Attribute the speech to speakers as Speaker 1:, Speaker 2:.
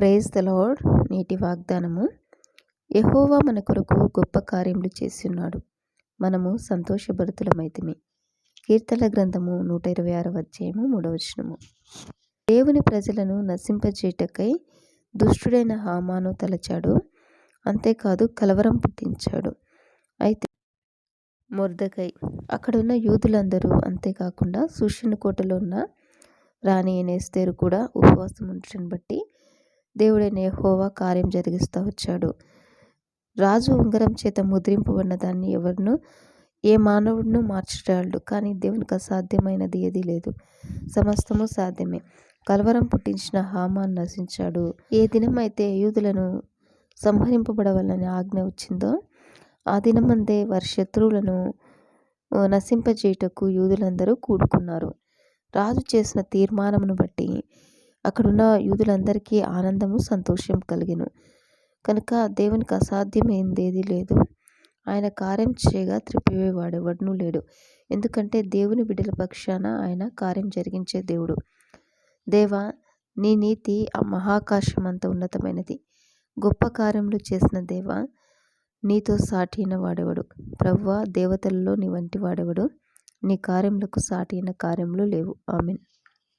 Speaker 1: Praise the lord నేటి వాగ్దానము. యహోవా మన కొరకు గొప్ప కార్యములు చేస్తున్నాడు మనము సంతోషభరితులమైతమే. కీర్తన గ్రంథము నూట ఇరవై ఆరవ అధ్యాయము మూడవచనము దేవుని ప్రజలను నశింపజేయటకై దుష్టుడైన హామాను తలచాడు. అంతేకాదు కలవరం పుట్టించాడు. అయితే మొర్దకై అక్కడున్న యూదులందరూ అంతేకాకుండా సూషణ కోటలో ఉన్న రాణి అనేస్తేరు కూడా ఉపవాసం ఉండటం బట్టి దేవుడైన యహోవా కార్యం జరిగిస్తూ వచ్చాడు. రాజు ఉంగరం చేత ముద్రింపబడిన దాన్ని ఎవరినూ ఏ మానవుడినూ మార్చడాడు కానీ దేవునికి అసాధ్యమైనది ఏది లేదు. సమస్తము సాధ్యమే. కలవరం పుట్టించిన హామాన్ నశించాడు. ఏ దినమైతే యూదులను సంహరింపబడవాలని ఆజ్ఞ వచ్చిందో ఆ దినమందే వారి శత్రువులను నశింపజేయుటకు యూదులందరూ కూడుకున్నారు. రాజు చేసిన తీర్మానమును బట్టి అక్కడున్న యూదులందరికీ ఆనందము సంతోషం కలిగెను. కనుక దేవునికి అసాధ్యమైంది ఏదీ లేదు. ఆయన కార్యం చేయగా త్రిప్పివేవాడెవడనూ లేడు. ఎందుకంటే దేవుని బిడ్డల పక్షాన ఆయన కార్యం జరిగించే దేవుడు. దేవా నీ నీతి ఆ మహాకాశం అంత ఉన్నతమైనది. గొప్ప కార్యములు చేసిన దేవా నీతో సాటిన వాడెవడు? ప్రవ్వ దేవతలలో నీ వంటి వాడెవడు? నీ కార్యములకు సాటిన కార్యములు లేవు. ఆమెన్.